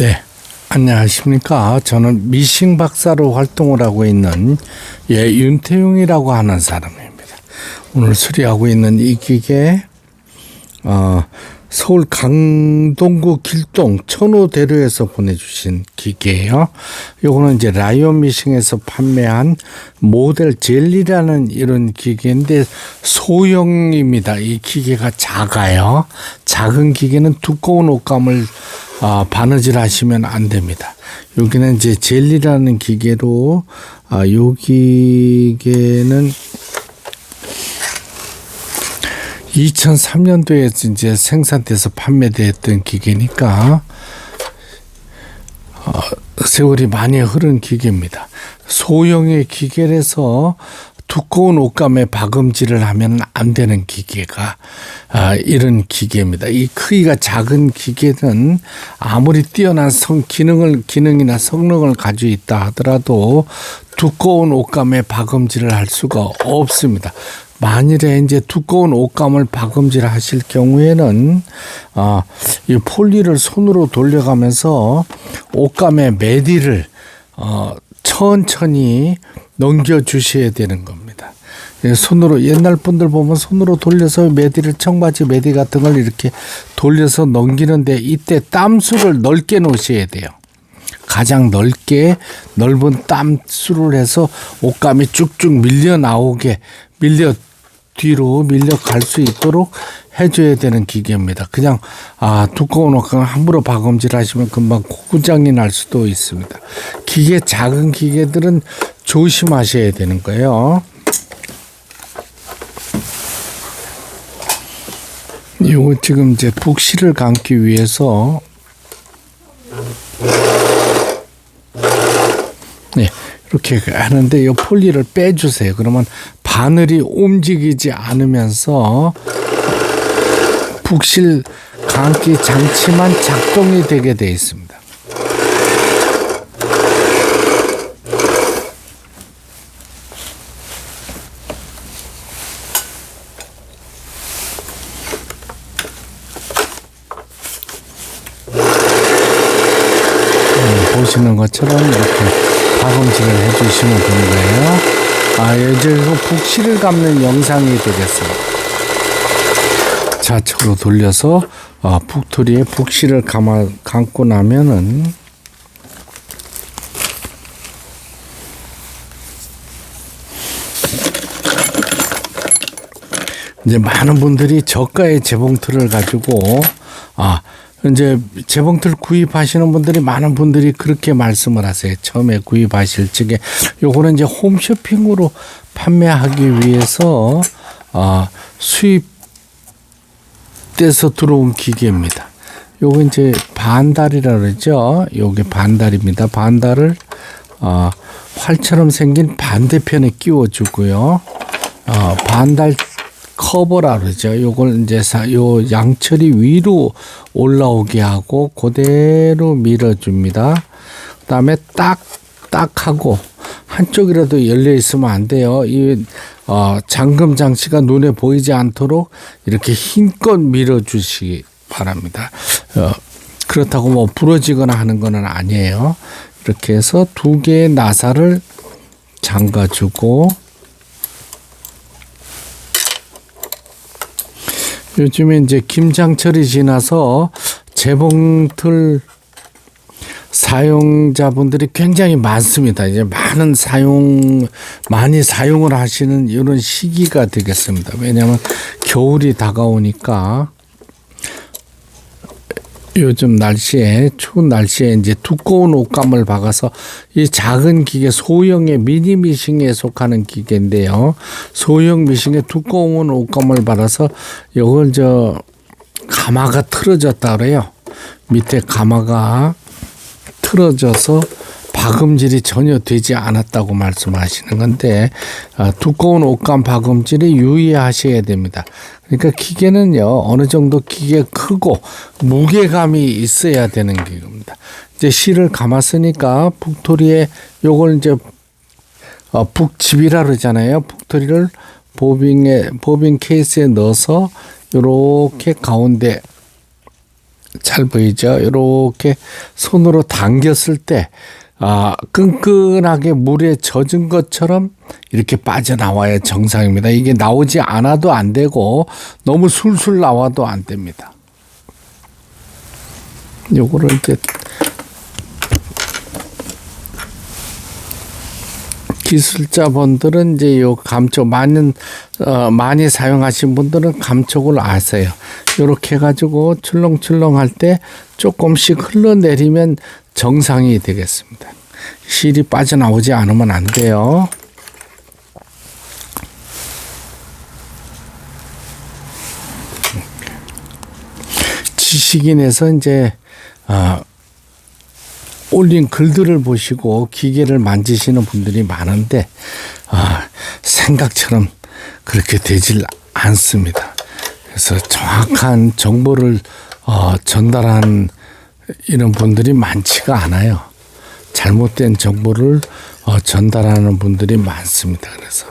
네. 안녕하십니까. 저는 미싱 박사로 활동을 하고 있는 예, 윤태용이라고 하는 사람입니다. 오늘 수리하고 있는 이 기계, 어, 서울 강동구 길동 천호대로에서 보내주신 기계예요. 요거는 이제 라이온 미싱에서 판매한 모델 젤리라는 이런 기계인데 소형입니다. 이 기계가 작아요. 작은 기계는 두꺼운 옷감을 아, 바느질 하시면 안 됩니다. 여기는 이제 젤리라는 기계로 아, 요 기계는 2003년도에 이제 생산돼서 판매됐던 기계니까 어, 세월이 많이 흐른 기계입니다. 소형의 기계라서 두꺼운 옷감에 박음질을 하면 안 되는 기계가 아, 이런 기계입니다. 이 크기가 작은 기계는 아무리 뛰어난 성 기능을 기능이나 성능을 가지고 있다 하더라도 두꺼운 옷감에 박음질을 할 수가 없습니다. 만일에 이제 두꺼운 옷감을 박음질 하실 경우에는 아, 이 폴리를 손으로 돌려가면서 옷감의 메디를 어, 천천히 넘겨 주셔야 되는 겁니다. 예, 손으로 옛날 분들 보면 손으로 돌려서 메디를 청바지 메디 같은 걸 이렇게 돌려서 넘기는데 이때 땀수를 넓게 놓으셔야 돼요. 가장 넓게 넓은 땀수를 해서 옷감이 쭉쭉 밀려 나오게 밀려 뒤로 밀려 갈 수 있도록 해줘야 되는 기계입니다. 그냥 아 두꺼운 옷감 함부로 박음질 하시면 금방 고장이 날 수도 있습니다. 기계 작은 기계들은 조심하셔야 되는 거예요. 요거 지금 이제 북실을 감기 위해서 네 이렇게 하는데 이 폴리를 빼주세요. 그러면 바늘이 움직이지 않으면서 북실 감기 장치만 작동이 되게 돼 있습니다. 음, 보시는 것처럼 이렇게 박음질을 해주시면 되는 거예요. 아, 이제 이거 북실을 감는 영상이 되겠습니다. 좌측으로 돌려서 어, 북토리에 북실을 감아, 감고 나면은 이제 많은 분들이 저가의 재봉틀을 가지고 아 이제 재봉틀 구입하시는 분들이 많은 분들이 그렇게 말씀을 하세요. 처음에 구입하실 적에 요거는 이제 홈쇼핑으로 판매하기 위해서 아 수입돼서 들어온 기계입니다. 요거 이제 반달이라 그러죠. 요게 반달입니다. 반달을 어, 활처럼 생긴 반대편에 끼워 주고요. 어, 반달 커버라 그러죠. 요걸 이제 사, 요 양철이 위로 올라오게 하고 그대로 밀어줍니다. 그다음에 딱 딱 하고 한쪽이라도 열려 있으면 안 돼요. 이 어, 잠금 장치가 눈에 보이지 않도록 이렇게 힘껏 밀어주시기 바랍니다. 어, 그렇다고 뭐 부러지거나 하는 거는 아니에요. 이렇게 해서 두 개의 나사를 잠가주고 요즘에 이제 김장철이 지나서 재봉틀 사용자분들이 굉장히 많습니다. 이제 많은 사용, 많이 사용을 하시는 이런 시기가 되겠습니다. 왜냐하면 겨울이 다가오니까 요즘 날씨에 추운 날씨에 이제 두꺼운 옷감을 박아서 이 작은 기계 소형의 미니 미싱에 속하는 기계인데요. 소형 미싱에 두꺼운 옷감을 박아서 이걸 저 가마가 틀어졌다 그래요. 밑에 가마가 틀어져서 박음질이 전혀 되지 않았다고 말씀하시는 건데 어, 두꺼운 옷감 박음질에 유의하셔야 됩니다. 그러니까 기계는요 어느 정도 기계 크고 무게감이 있어야 되는 기계입니다. 이제 실을 감았으니까 북토리에 요걸 이제 어, 북집이라 그러잖아요. 북토리를 보빙에 보빙 케이스에 넣어서 요렇게 가운데 잘 보이죠? 이렇게 손으로 당겼을 때 아, 끈끈하게 물에 젖은 것처럼 이렇게 빠져나와야 정상입니다. 이게 나오지 않아도 안 되고 너무 술술 나와도 안 됩니다. 요거를 이제 기술자분들은 이제 요 감촉 많은 어, 많이 사용하신 분들은 감촉을 아세요. 요렇게 해 가지고 출렁출렁 할 때 조금씩 흘러내리면 정상이 되겠습니다. 실이 빠져나오지 않으면 안 돼요. 지식인에서 이제 어, 올린 글들을 보시고 기계를 만지시는 분들이 많은데 아, 생각처럼 그렇게 되질 않습니다. 그래서 정확한 정보를 어, 전달한 이런 분들이 많지가 않아요. 잘못된 정보를 어, 전달하는 분들이 많습니다. 그래서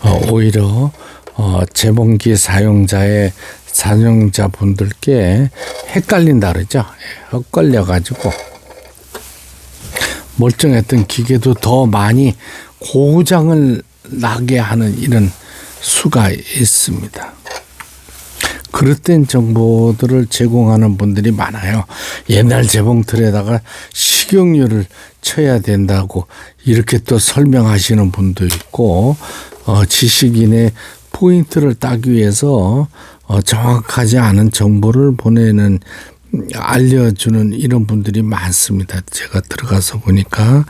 어, 오히려 어, 재봉기 사용자의 사용자 분들께 헷갈린다 그러죠. 예, 헷갈려 가지고 멀쩡했던 기계도 더 많이 고장을 나게 하는 이런 수가 있습니다. 그릇된 정보들을 제공하는 분들이 많아요. 옛날 재봉틀에다가 식용유를 쳐야 된다고 이렇게 또 설명하시는 분도 있고, 어, 지식인의 포인트를 따기 위해서 어, 정확하지 않은 정보를 보내는 알려주는 이런 분들이 많습니다. 제가 들어가서 보니까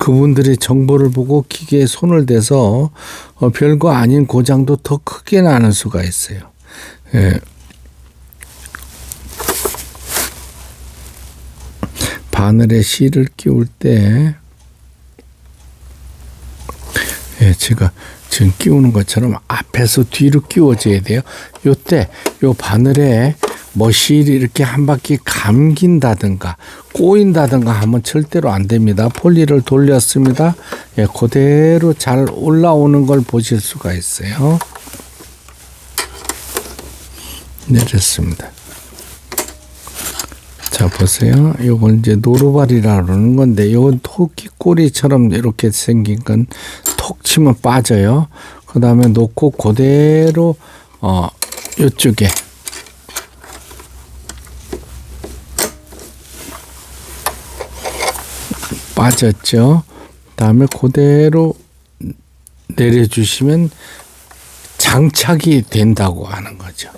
그분들의 정보를 보고 기계에 손을 대서 어, 별거 아닌 고장도 더 크게 나는 수가 있어요. 예. 바늘에 실을 끼울 때, 예, 제가 지금 끼우는 것처럼 앞에서 뒤로 끼워줘야 돼요. 요때, 요 바늘에 뭐 실이 이렇게 한 바퀴 감긴다든가 꼬인다든가 하면 절대로 안 됩니다. 폴리를 돌렸습니다. 예, 그대로 잘 올라오는 걸 보실 수가 있어요. 내렸습니다. 자 보세요. 요건 이제 노루발이라 그러는 건데 요건 토끼 꼬리처럼 이렇게 생긴 건 톡 치면 빠져요. 그 다음에 놓고 그대로 어 요쪽에 빠졌죠. 다음에 그대로 내려주시면 장착이 된다고 하는 거죠.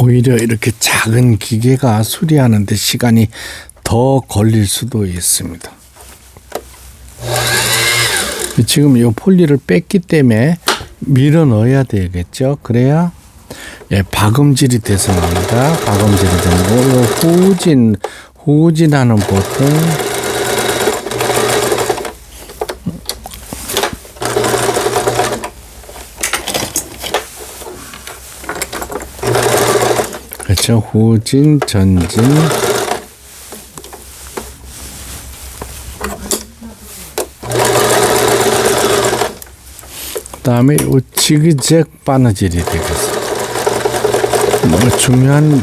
오히려 이렇게 작은 기계가 수리하는데 시간이 더 걸릴 수도 있습니다. 지금 이 폴리를 뺐기 때문에 밀어 넣어야 되겠죠. 그래야 예, 박음질이 돼서 납니다. 박음질이 되고 요 후진 후진하는 보통 그렇죠. 후진 전진 그다음에 요 지그잭 바느질이 되겠습니다. 뭐 중요한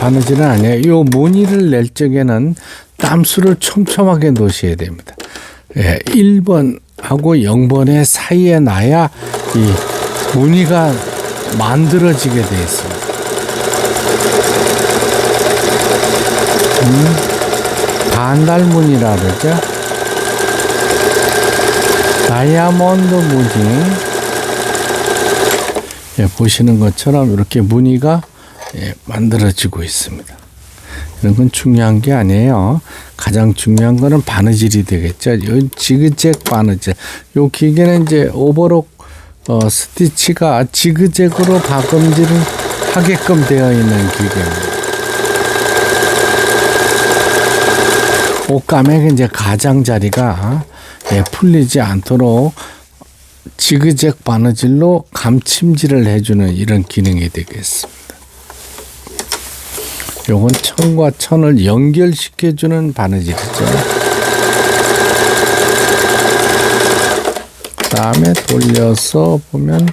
바느질은 아니에요. 요 무늬를 낼 적에는 땀수를 촘촘하게 놓으셔야 됩니다. 예, 1번하고 0번의 사이에 놔야 이 무늬가 만들어지게 되어 있습니다. 음, 반달무늬라 그러죠. 다이아몬드 무늬. 예, 보시는 것처럼 이렇게 무늬가 예, 만들어지고 있습니다. 이런 건 중요한 게 아니에요. 가장 중요한 거는 바느질이 되겠죠. 요 지그잭 바느질. 요 기계는 이제 오버록 어, 스티치가 지그잭으로 박음질을 하게끔 되어 있는 기계입니다. 옷감의 이제 가장자리가 예, 풀리지 않도록 지그잭 바느질로 감침질을 해주는 이런 기능이 되겠습니다. 요건 천과 천을 연결시켜주는 바느질이죠. 다음에 돌려서 보면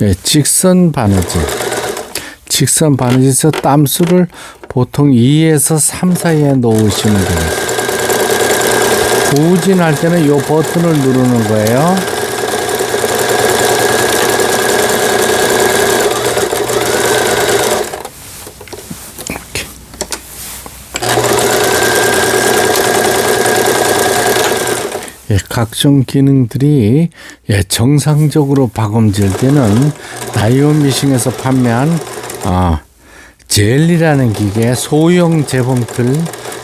예, 직선 바느질. 직선 바느질에서 땀수를 보통 2에서 3 사이에 놓으시면 되겠습니다. 후진할 때는 이 버튼을 누르는 거예요. 예, 각종 기능들이 예, 정상적으로 박음질 때는 다이온 미싱에서 판매한 아, 젤리라는 기계 소형 제품들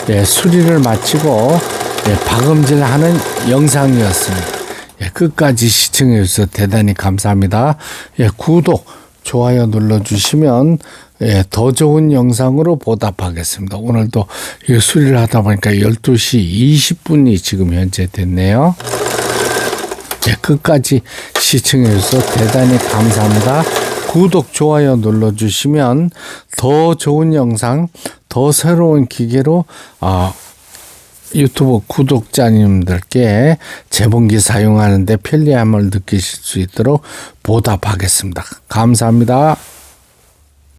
예, 수리를 마치고 예, 박음질하는 영상이었습니다. 예, 끝까지 시청해 주셔서 대단히 감사합니다. 예, 구독, 좋아요 눌러주시면 예, 더 좋은 영상으로 보답하겠습니다. 오늘도 이 수리를 하다 보니까 12시 20분이 지금 현재 됐네요. 예, 끝까지 시청해 주셔서 대단히 감사합니다. 구독, 좋아요 눌러주시면 더 좋은 영상, 더 새로운 기계로 아, 유튜브 구독자님들께 재봉기 사용하는데 편리함을 느끼실 수 있도록 보답하겠습니다. 감사합니다.